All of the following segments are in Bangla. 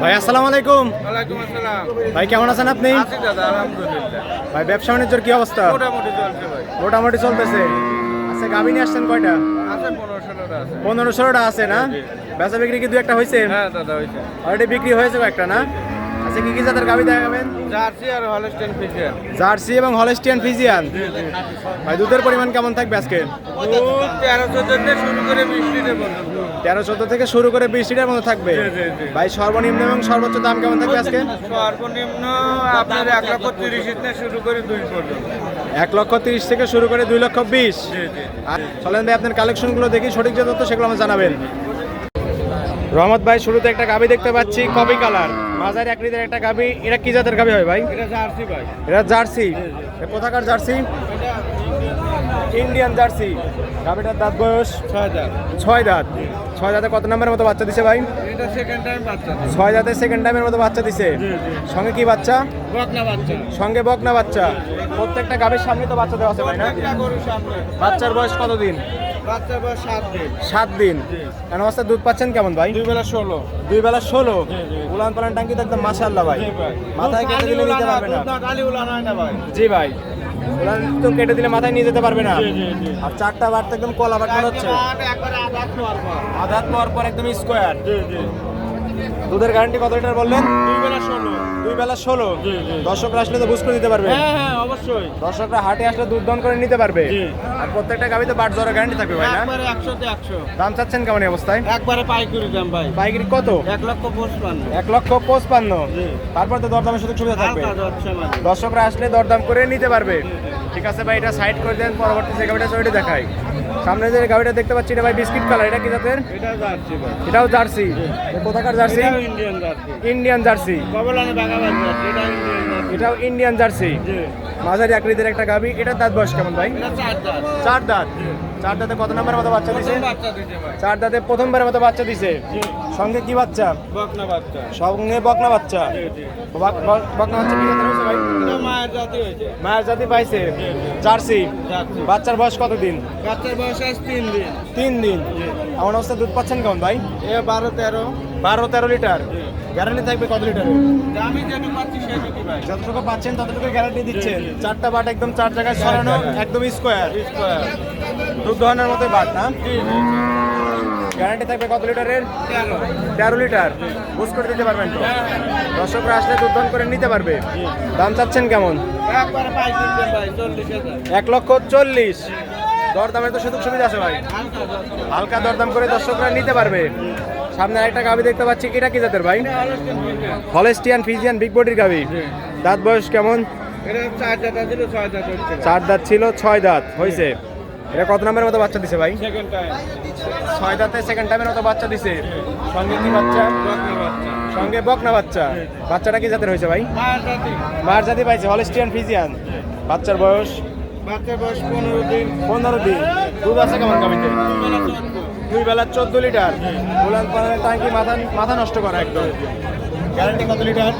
ভাই আসসালামু আলাইকুম। ওয়ালাইকুম আসসালাম। ভাই কেমন আছেন আপনি? আছি দাদা আলহামদুলিল্লাহ। ভাই ব্যবসা বাণিজ্যের কি অবস্থা? মোটামুটি চলছে ভাই। মোটামুটি চলতেছে। আচ্ছা গাভী নিয়ে আসছেন কয়টা? আছে পনেরো ষোলোটা আছে। পনেরো ষোলোটা আছে না? বেচা বিক্রি কি দু একটা হয়েছে হ্যাঁ দাদা হয়েছে অলরেডি বিক্রি হয়েছে একটা না? আচ্ছা কি কি জাতের গাভী দেখাবেন? জার্সি আর ফিজিয়ান। জার্সি এবং হলেস্টিয়ান ফিজিয়ান। ভাই দুধের পরিমাণ কেমন থাকবে আজকে? দুধ তেরো চোদ্দ থেকে শুরু করে বিশ লিটার পর্যন্ত। তেরো চোদ্দ থেকে শুরু করে বিশ লিটার মতো থাকবে। ভাই সর্বনিম্ন এবং সর্বোচ্চ দাম কেমন থাকবে আজকে? সর্বনিম্ন আপনার এক লক্ষ তিরিশ থেকে শুরু করে দুই পর্যন্ত। এক লক্ষ তিরিশ থেকে শুরু করে দুই লক্ষ বিশ। আর চলেন ভাই আপনার কালেকশনগুলো দেখি সঠিক যে তথ্য সেগুলো আমাকে জানাবেন। রহমত ভাই শুরুতে একটা গাবি দেখতে পাচ্ছি কপি কালার। মাঝারি আকৃতির একটা গাবি এটা কি জাতের গাবি হয় ভাই? এটা জার্সি ভাই। এটা জার্সি। কোথাকার জার্সি? Indian jersey. গাবিটার দাঁত বয়স ছয় হাজার ছয় দাঁত। ছয় দাঁতে কত নম্বরের মতো বাচ্চা দিছে ভাই? ছয় দাঁতে সেকেন্ড টাইমের মতো বাচ্চা দিছে। সঙ্গে কি বাচ্চা? সঙ্গে বকনা বাচ্চা। প্রত্যেকটা গাবির সামনে তো বাচ্চা দেওয়া আছে ভাই না? বাচ্চার বয়স কতদিন? সাত দিন। সাত দিন। কেন অবস্থা দুধ পাচ্ছেন কেমন ভাই? দুই বেলা ষোলো। দুই বেলা ষোলো। উলান পালান টাঙ্কি তো একদম মাশাল্লাহ ভাই। মাথায় কেটে দিলে নিতে পারবে না। জি ভাই। উলান তো কেটে দিলে মাথায় নিয়ে যেতে পারবে না। আর চারটা তো একদম কলা বাট মনে হচ্ছে। আধাত পাওয়ার পর একদম স্কোয়ার দুধের গ্যারান্টি কত লিটার বললেন? দুই বেলা ষোলো। দুই বেলা ষোলো। দর্শকরা আসলে তো বুঝ করে দিতে পারবে। হ্যাঁ হ্যাঁ অবশ্যই। দর্শকরা হাটে আসলে দুধ দন করে নিতে পারবে। আর প্রত্যেকটা গাবিতে বাট জ্বরের গ্যারান্টি থাকবে ভাই না? একবারে একশোতে একশো। দাম চাচ্ছেন কেমন অবস্থায়? একবারে পাইকারি দাম ভাই। পাইকারি কত? এক লক্ষ পঁচপান্ন। এক লক্ষ পঁচপান্ন। তারপর তো দরদামের সুযোগ সুবিধা থাকবে। দর্শকরা আসলে দরদাম করে নিতে পারবে। ঠিক আছে ভাই এটা সাইড করে দেন পরবর্তী যে গাড়িটা ওইটা দেখাই। সামনে যে গাড়িটা দেখতে পাচ্ছি এটা ভাই বিস্কিট কালার এটা কি জাতের? এটা জার্সি ভাই। এটাও জার্সি। কোথাকার jersey? Indian jersey. Indian jersey. কবলানে বাগাবাদ যাচ্ছে এটা ইন্ডিয়ান জার্সি। এটাও ইন্ডিয়ান জার্সি। জি। মাঝারি আকৃতির একটা গাবি এটার দাঁত বয়স কেমন ভাই? চার দাঁত। চার দাঁত। কত নম্বরের মতো বাচ্চা দিছে? চার দাঁতে প্রথমবারের মতো বাচ্চা দিছে। সঙ্গে কি বাচ্চা? বকনা বাচ্চা। সঙ্গে বকনা বাচ্চা। বকনা বাচ্চা কি জাতের ভাই? মায়ের জাতি হয়েছে। মায়ের জাতি পাইছে। জার্সি। বাচ্চার বয়স কত দিন বাচ্চার বয়স আজ তিন দিন। তিন দিন। এমন অবস্থা দুধ পাচ্ছেন কেমন ভাই? এ বারো তেরো। বারো তেরো লিটার। গ্যারান্টি থাকবে কত লিটারের আমি যেটুকু পাচ্ছি সেটুকু ভাই। যতটুকু পাচ্ছেন ততটুকু গ্যারান্টি দিচ্ছেন। চারটা বাট একদম চার জায়গায় সরানো একদম। স্কোয়ার। স্কোয়ার। দুধ দোহানোর মতো বাট না? গ্যারান্টি থাকবে কত লিটারের? তেরো। লিটার। বুঝ করে দিতে পারবেন তো? দর্শকরা আসলে দুধ করে নিতে পারবে। দাম চাচ্ছেন কেমন? এক লক্ষ চল্লিশ। দরদামের তো সুযোগ সুবিধা আছে ভাই। হালকা দরদাম করে দর্শকরা নিতে পারবে। সামনে আরেকটা গাবি দেখতে পাচ্ছি। এটা কি জাতের ভাই। হলেস্টিয়ান ফিজিয়ান বিগ বডির গাবি। দাঁত বয়স কেমন? চার দাঁত ছিল, ছয় দাঁত হয়েছে এটা কত নম্বরের মতো বাচ্চা দিছে ভাই? ছয় দাঁতে সেকেন্ড টাইমের মতো বাচ্চা দিছে। সঙ্গে কি বাচ্চা? সঙ্গে বকনা বাচ্চা। বাচ্চাটা কি জাতের হয়েছে ভাই? মার জাতি পাইছে, হলেস্টিয়ান ফিজিয়ান। বাচ্চার বয়স? বাচ্চার বয়স পনেরো দিন। পনেরো দিন। দুধ আছে কেমন গাবিতে দুই বেলা চোদ্দ লিটার। উলান পানের ট্যাঙ্কি মাথা মাথা নষ্ট করা একদম। গ্যারান্টি কত লিটার?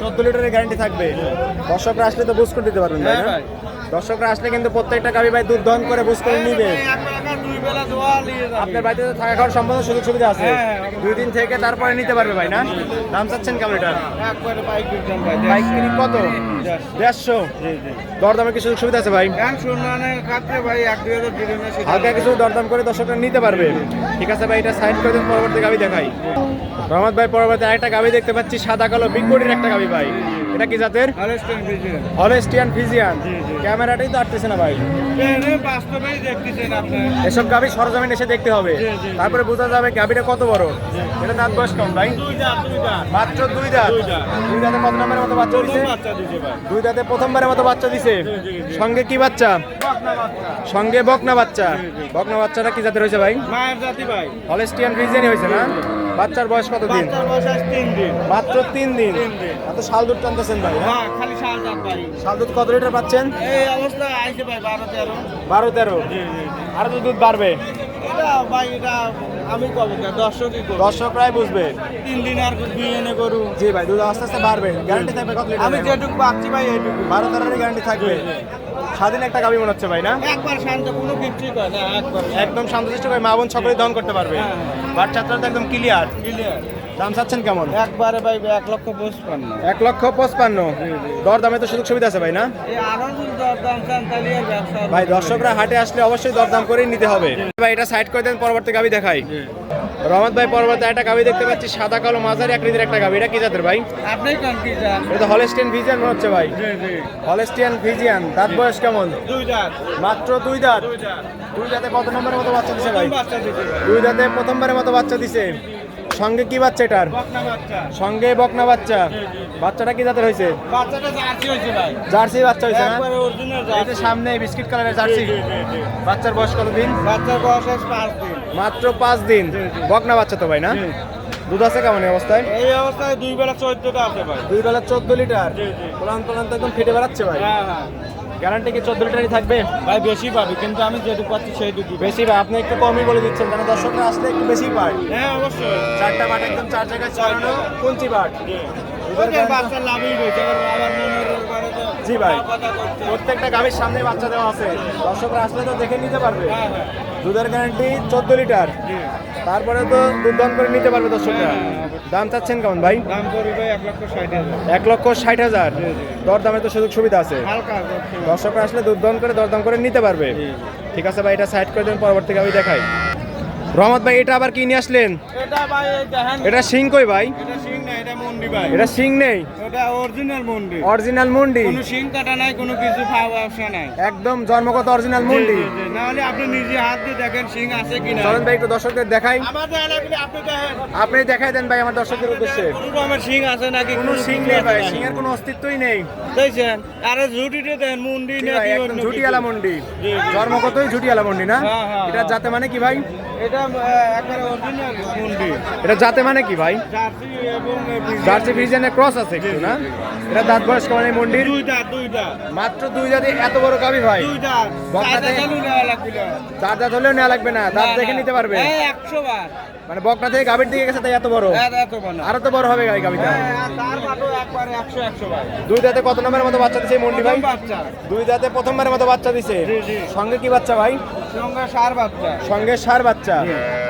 চোদ্দ লিটারের গ্যারান্টি থাকবে। দর্শকরা আসলে তো বুঝ করে দিতে পারবেন হ্যাঁ দর্শকরা আসলে কিন্তু প্রত্যেকটা গাবি ভাই দুর্ধন দহন করে বুঝ করে নিবে। আপনার বাড়িতে তো থাকা খাওয়ার সম্পূর্ণ সুযোগ সুবিধা আছে। হ্যাঁ, হ্যাঁ। দুই দিন থেকে তারপরে নিতে পারবে ভাই না? দাম চাচ্ছেন কেমন ভাই পাইকারি কত? দেড়শো? দরদামের কি সুযোগ সুবিধা আছে ভাই? সেটা হালকা কিছু দরদাম করে দর্শকরা নিতে পারবে। ঠিক আছে ভাই এটা সাইড করে দিন পরবর্তী গাবি দেখাই। রহমত ভাই পরবর্তী আরেকটা গাবি দেখতে পাচ্ছি সাদা কালো বিগ বডির একটা গাবি ভাই। এটা কি জাতের? Holstein Friesian. ক্যামেরাটাই তো আটতেছে না ভাই। এসব গাবি সরজমিন এসে দেখতে হবে। তারপরে বোঝা যাবে গাবিটা কত বড়। এটা দাঁত বয়স কম ভাই। দুই দুই দাঁত। মাত্র দুই দাঁত। দুই দাঁতে। কত নম্বরের মতো বাচ্চা দিছে। দুই দাঁতে প্রথমবারের মতো বাচ্চা দিছে। সঙ্গে কি বাচ্চা? সঙ্গে বকনা বাচ্চা। বকনা বাচ্চাটা কি জাতের হয়েছে ভাই? মায়ের জাতি ভাই। হলেস্টিয়ান ফ্রিজিয়ানই হয়েছে না? বাচ্চার বয়স। কত দিন? বাচ্চার বয়স আজ তিন দিন। মাত্র তিন দিন? এত শাল দুধ টানতেছেন ভাই হ্যাঁ? হ্যাঁ খালি শাল দাঁত ভাই। শাল দুধ কত লিটার পাচ্ছেন? এই অবস্থা আইছে ভাই বারো তেরো। বারো তেরো। আর তো দুধ বাড়বে? এটা ভাই এটা আমি কব দর্শকই করব। দর্শকরাই বুঝবে। তিন দিন আর দুই এনে করু। জি ভাই দুধ আস্তে আস্তে বাড়বে। গ্যারান্টি থাকবে কত লিটার আমি যেটুকু পাচ্ছি ভাই এইটুকু। বারো তেরোর গ্যারান্টি থাকবে। স্বাধীন একটা গাবি মনে হচ্ছে ভাই না? একবার শান্ত কোনো কিছুই করে না একবার একদম শান্তশিষ্ট ভাই মা বোন সকলেই দহন করতে পারবে। বাচ্চা হ্যাঁ। বাচ্চাটা তো একদম ক্লিয়ার ক্লিয়ার দাম চাচ্ছেন কেমন? একবারে ভাই এক লক্ষ পঁচপান্ন। এক লক্ষ পঁচপান্ন। দর দামে তো সুযোগ সুবিধা আছে ভাই না? ভাই দর্শকরা হাটে আসলে অবশ্যই দরদাম করেই নিতে হবে। ভাই এটা সাইড করে দেন পরবর্তী গাবি দেখাই। রহমত ভাই পরবর্তী একটা গাবি দেখতে পাচ্ছি সাদা কালো মাঝারি আকৃতির একটা গাবি। এটা কি জাতের ভাই? আপনি কোন কি এটা হলেস্টিয়ান ভিজিয়ান মনে হচ্ছে ভাই। জি জি। হলেস্টিয়ান ভিজিয়ান দাঁত বয়স কেমন? দুই দাঁত। মাত্র দুই দাঁত। দুই দাঁত। দাঁতে কত নম্বরের মতো বাচ্চা দিছে ভাই? দুই দাঁতে প্রথমবারের মতো বাচ্চা দিছে। সঙ্গে কি বাচ্চা এটার? সঙ্গে বকনা বাচ্চা। বাচ্চাটা কি জাতের হয়েছে জার্সি বাচ্চা হয়েছে না? একবারে এই যে সামনে বিস্কিট কালারের জার্সি। বাচ্চার বয়স কত দিন বাচ্চার বয়স পাঁচ দিন। মাত্র পাঁচ দিন। বকনা বাচ্চা তো ভাই না? দুধ আছে কেমন অবস্থায়? এই অবস্থায় দুই বেলা চোদ্দটা আছে ভাই। দুই বেলা চোদ্দ লিটার। প্লান প্লান একদম ফেটে বেড়াচ্ছে ভাই। হ্যাঁ হ্যাঁ। গ্যারান্টি কি চোদ্দ লিটারই থাকবে? ভাই বেশি পাবে কিন্তু আমি যেটুকু পাচ্ছি সেইটুকু বেশি পাই আপনি একটু কমই বলে দিচ্ছেন কারণ দর্শকরা আসলে একটু বেশি পাই হ্যাঁ অবশ্যই। চারটা বাট একদম চার জায়গায় চালানো কুঞ্চি বাট। জি। ভাই। প্রত্যেকটা গাড়ির সামনে বাচ্চা দেওয়া আছে। দর্শকরা আসলে তো দেখে নিতে পারবে। হ্যাঁ হ্যাঁ। দুধের গ্যারান্টি চোদ্দ লিটার। তারপরে তো দুধ দাম করে নিতে পারবে দর্শকরা। দাম চাচ্ছেন কেমন ভাই? দাম ভাই এক লক্ষ ষাট হাজার। এক লক্ষ ষাট হাজার। দর দামে তো সুযোগ সুবিধা আছে। দর্শকরা আসলে দুধ দাম করে দরদাম করে নিতে পারবে। ঠিক আছে ভাই এটা সাইড করে দেন পরবর্তী গাভী দেখাই। রহমত ভাই এটা আবার কি নিয়ে আসলেন? এটা সিং কই ভাই? এটা সিং না এটা মন্ডি ভাই। এটা সিং নেই? এটা অরিজিনাল মন্ডি। অরিজিনাল মুন্ডি। কোনো সিং কাটা নাই কোনো কিছু ব্যবসা নাই। একদম জন্মগত অরিজিনাল মুন্ডি। জি, জি, জি। না হলে আপনি নিজে হাত দিয়ে দেখেন সিং আছে কিনা। চলেন ভাই একটু দর্শকদের দেখাই। আমাদের এলাকায় আপনি দেখেন। আপনি দেখাই দেন ভাই আমার দর্শকদের উদ্দেশ্যে। কোনো সিং আছে নাকি কোনো সিং নেই ভাই সিং এর কোনো অস্তিত্বই নেই। দেখছেন? আরে ঝুটিতে দেন মুন্ডি জি ভাই নাকি একদম ঝুটিয়ালা। মুন্ডি। জন্মগতই ঝুটিয়ালা মুন্ডি না? হ্যাঁ, হ্যাঁ, এটা হ্যাঁ। জাতে মানে কি ভাই? এটা একবারে অরিজিনাল মুন্ডি। এটা জাতে মানে কি ভাই? জার্সি এবং জার্সি ফ্রিজিয়ানের ক্রস আছে একটু। না? এটা দাঁত বয়স কেমন এই মন্ডির দুইটা দুইটা। মাত্র দুই জাতি এত বড় গাবি ভাই চার দাঁত হলেও নেওয়া লাগবে না। দাঁত দেখে নিতে পারবে। একশো বার। মানে বকনা থেকে গাভীর দিকে গেছে তাই এত বড়? বানা আরও তো বড় হবে গাই গাবিটা হ্যাঁ, বার দুই দাঁতে কত নম্বরের মতো বাচ্চা দিছে মন্ডি ভাই? দুই দাঁতে প্রথমবারের মতো বাচ্চা দিছে। সঙ্গে কি বাচ্চা ভাই? সঙ্গে সার বাচ্চা। সঙ্গে সার বাচ্চা।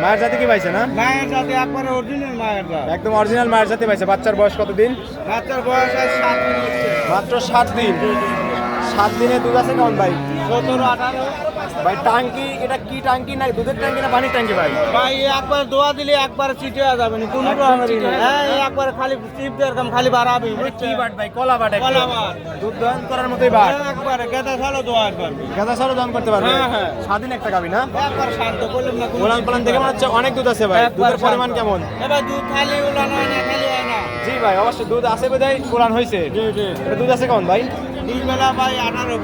মায়ের জাতি কি পাইছে না? মায়ের সাথে একবারে অরিজিনাল মায়ের দাম একদম অরিজিনাল মায়ের জাতি পাইছে। বাচ্চার বয়স কত দিন বাচ্চার বয়স সাত দিন মাত্র সাত দিন। সাত দিনে দুধ আছে কেমন ভাই? সতেরো আঠারো। ভাই টাঙ্কি এটা কি টাঙ্কি না দুধের টাঙ্কি না পানির টাঙ্কি ভাই? ভাই একবার দোয়া দিলে একবার চিটে যাবে না কোনো একদম রকমের চিটে হ্যাঁ একবার খালি চিপ দেরকম খালি বাড়াবি কি বাট ভাই কলা বাট কলা বাট। দুধ দহন করার মতোই বাট। একবারে গেদা ছাড়ো দোয়া পারবি গাদা সারও দহন করতে পারবে? হ্যাঁ, হ্যাঁ। স্বাধীন একটা গাবি না? একবার শান্ত করলাম না গোলান পালান দেখে মনে হচ্ছে অনেক দুধ আছে ভাই। একবার দুধের পরিমাণ কেমন? এবার দুধ খালি উলানো না খালি হয় না। জি ভাই অবশ্যই দুধ আছে বোধহয় গোলান হয়েছে দুধ আছে কেমন ভাই? দুই বেলা ভাই আঠারো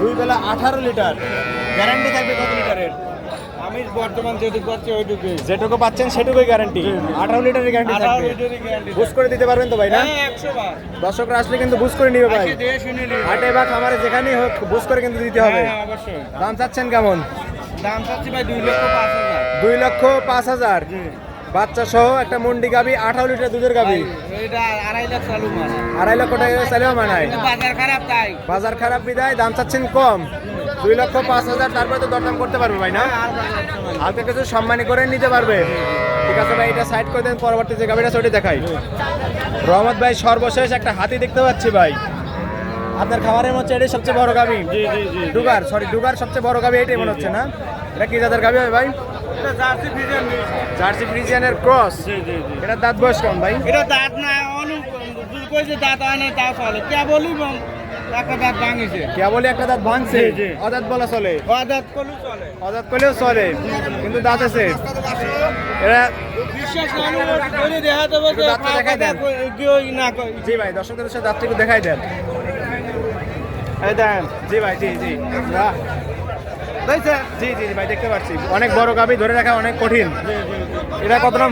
দুই বেলা আঠারো লিটার। গ্যারান্টি থাকবে কত লিটারের? আমি বর্তমান যেটুকু পাচ্ছি ওইটুকুই। যেটুকু পাচ্ছেন সেটুকুই গ্যারান্টি আঠারো লিটারের গ্যারান্টি থাকবে। বুঝ করে দিতে পারবেন তো ভাই না? হ্যাঁ দর্শকরা আসলে কিন্তু বুঝ করে নিবে ভাই। হাটে বা খামারে যেখানেই হোক বুঝ করে কিন্তু দিতে হবে। হ্যাঁ, দাম চাচ্ছেন কেমন? দাম চাচ্ছি ভাই দুই লক্ষ পাঁচ হাজার। দুই লক্ষ পাঁচ হাজার। বাচ্চা সহ একটা মন্ডি গাবি আঠারো লিটার দুধের গাবি। আড়াই লক্ষ টাকা চাইলেও মানায় বাজার খারাপ তাই। বাজার খারাপ বিদায় দাম চাচ্ছেন কম। দুই লক্ষ পাঁচ হাজার তারপরে তো দরদাম করতে পারবে ভাই না? হালকা কিছু সম্মানী করে নিতে পারবে। ঠিক আছে ভাই এটা সাইড করে দেন পরবর্তী যে গাবিটা সেটি দেখাই। রহমত ভাই সর্বশেষ একটা হাতি দেখতে পাচ্ছি ভাই। আপনার খাবারের মধ্যে এটাই সবচেয়ে বড় গাবি। ডুগার সরি ডুগার সবচেয়ে বড় গাবি এটাই মনে হচ্ছে না? এটা কি জাতের গাবি হবে ভাই? জার্সি ফ্রিজিয়ানের ক্রস? জি জি জি। এটা দাঁত বয়স কেমন ভাই? এটা দাঁত না অনু যদি কই যে দাঁত হয় না তাও চলে। কে বলি একটা দাঁত ভাঙিছে। কেবলই একটা দাঁত ভাঙছে। অদাঁত বলা চলে? ও দাঁত কলু চলে। অদাঁত করলেও চলে কিন্তু দাঁত আছে। এটা বিশ্বাস করে দেখা দেবো দাঁতটা দেখাই দেন। না জি ভাই দর্শকদের সাথে দাঁতটা দেখাই দেন। এই দেন। জি ভাই জি জি। না, দেখছে জি জি জি ভাই দেখতে পাচ্ছি। অনেক বড় গাবি ধরে রাখা অনেক কঠিন। এটা কত নাম?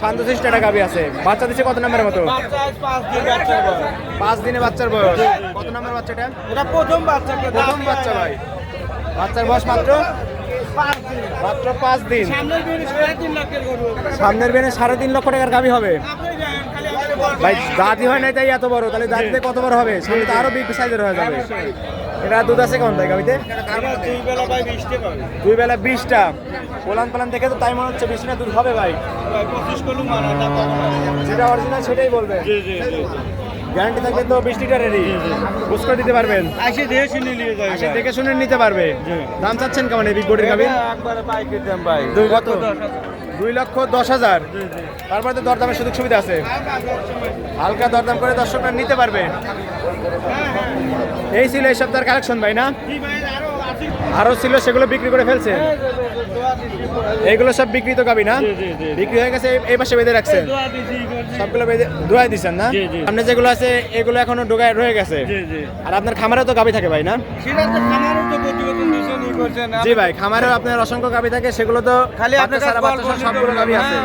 শান্তশিষ্ট একটা গাবি আছে। বাচ্চা দিচ্ছে কত নম্বরের মতো? পাঁচ বয়স। দিনে বাচ্চার বয়স। কত নম্বর বাচ্চাটা? এটা প্রথম বাচ্চা প্রথম বাচ্চা ভাই। বাচ্চার বয়স মাত্র? পাঁচ দিন। মাত্র পাঁচ দিন। সামনের বেনে সাড়ে তিন লক্ষ টাকার গাবি হবে। ভাই দাঁতই হয় নাই তাই এত বড়। তাহলে দাঁত দিয়ে কত বড় হবে? সামনে তো আরও বিগ সাইজের হয়ে যাবে। এটা দুধ আছে কেমন ভাই গাবিতে? দুই বেলা বিশটে। পোলান পালান দেখে তো তাই মনে হচ্ছে বিশ না দুধ হবে ভাই। মানা। যেটা অরিজিনাল সেটাই বলবে। জি জি জি গ্যারান্টি থাকবে তো বিশ লিটারেরই বুঝ করে দিতে পারবেন। আসে দিয়ে শুনে নিয়ে যাবে আসে দেখে শুনে নিতে পারবে। দাম চাচ্ছেন কেমন এই বিগ বডির গাবি একবারে পাইকে দাম ভাই। দুই কত? দুই লক্ষ দশ হাজার। তারপরে তো দরদামের সুযোগ সুবিধা আছে। হালকা দরদাম করে দর্শকরা নিতে পারবে। এই ছিল এই সপ্তাহের কালেকশন ভাই না? আরও ছিল সেগুলো বিক্রি করে ফেলছে। এইগুলো সব বিক্রিত গাবি না। বিক্রি হয়ে গেছে এই- পাশে বেঁধে রাখছেন করছি সবগুলো বেঁধে ধোয়াই দিচ্ছেন না। সামনে যেগুলো আছে এগুলো এখনও ডোগায় রয়ে গেছে। আর আপনার খামারেও তো গাবি থাকে ভাই না? জি ভাই খামারেও আপনার অসংখ্য গাবি থাকে সেগুলো তো খালি আপনার বাচ্চা সবগুলো গাবি আছে।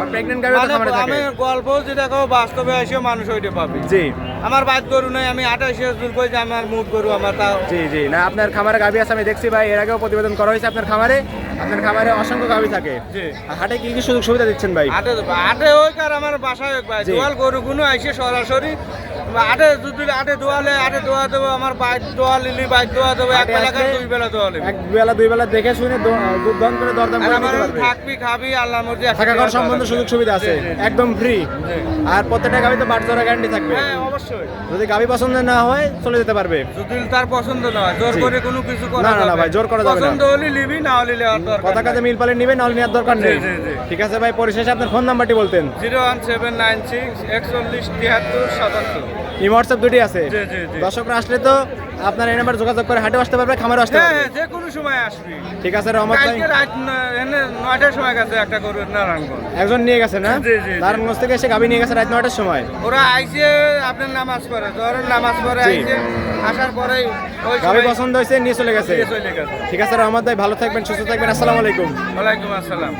আর প্রেগনেন্ট গাবি তো মানে খামারে থাকে। আমি গল্প যেটা বাস্তবে এসে মানুষ ওইটা পাবে। জি। আমার বাদ গরু নয় আমি আঠাশ দূর করেছি আমার মুখ গরু আমার তাও। জি জি। না আপনার খামারে গাবি আছে আমি দেখছি ভাই এর আগেও প্রতিবেদন করা হয়েছে আপনার খামারে। আপনার খামারে অসংখ্য গাবি থাকে। জি। আর হাটে কি কি সুযোগ সুবিধা দিচ্ছেন ভাই? আটে আটে ওই কার আমার বাসায় হোক ভাই। দোয়াল গরু গুনো আইসে সরাসরি আটে যদি আটে দোয়ালে আটে দোয়া দেবো আমার বাইক দোয়া লিলি বাইক দোয়া দেবো এক বেলা আসলে দুই বেলা দোয়া লিবি। এক বেলা দুই বেলা দেখে শুনে দ- করে দরদাম করে নিতে পারবে। থাকবি খাবি আল্লাহ মর্জি থাকা ঘর সম্বন্ধে সুযোগ সুবিধা আছে। একদম ফ্রি আর প্রত্যেকটা গাবিতে বাট ধরা গ্যারান্টি থাকবে। হ্যাঁ অবশ্যই। যদি গাবি পছন্দ না হয় চলে যেতে পারবে। যদি তার পছন্দ না হয় জোর করে কোনো কিছু করা না, না, না ভাই, জোর করা যাবে না। পছন্দ হলে লিবি না হলে লেওয়ার দরকার কথা কাজে মিল পালে নিবে নাহলে নেওয়ার দরকার নেই। ঠিক আছে ভাই পরিশেষে আপনার ফোন নাম্বারটি বলতেন। Zero one seven nine six একচল্লিশ তিয়াত্তর সাতাত্তর। এই হোয়াটসঅ্যাপ দুটি আছে। দর্শকরা আসলে তো আপনার এই নাম্বার যোগাযোগ করে হাটে আসতে পারবে খামারে আসতে হ্যাঁ পারবে। যে কোনো সময় আসবি। ঠিক আছে রহমত ভাই। কালকে রাত ন- এনে নয়টার সময় গেছে একটা গরু নারায়ণগঞ্জ। একজন নিয়ে গেছে না। নারায়ণগঞ্জ থেকে এসে গাবি নিয়ে গেছে রাত নয়টার সময়। ওরা আইসে আপনার নামাজ পড়ে। ধরেন নামাজ পড়ে জি। আইসে আসার পরে ওই গাবি পছন্দ হয়েছে নিয়ে চলে গেছে। চলে গেছে। ঠিক আছে রহমত ভাই ভালো থাকবেন সুস্থ থাকবেন আসসালামু আলাইকুম। ওয়ালাইকুম আসসালাম।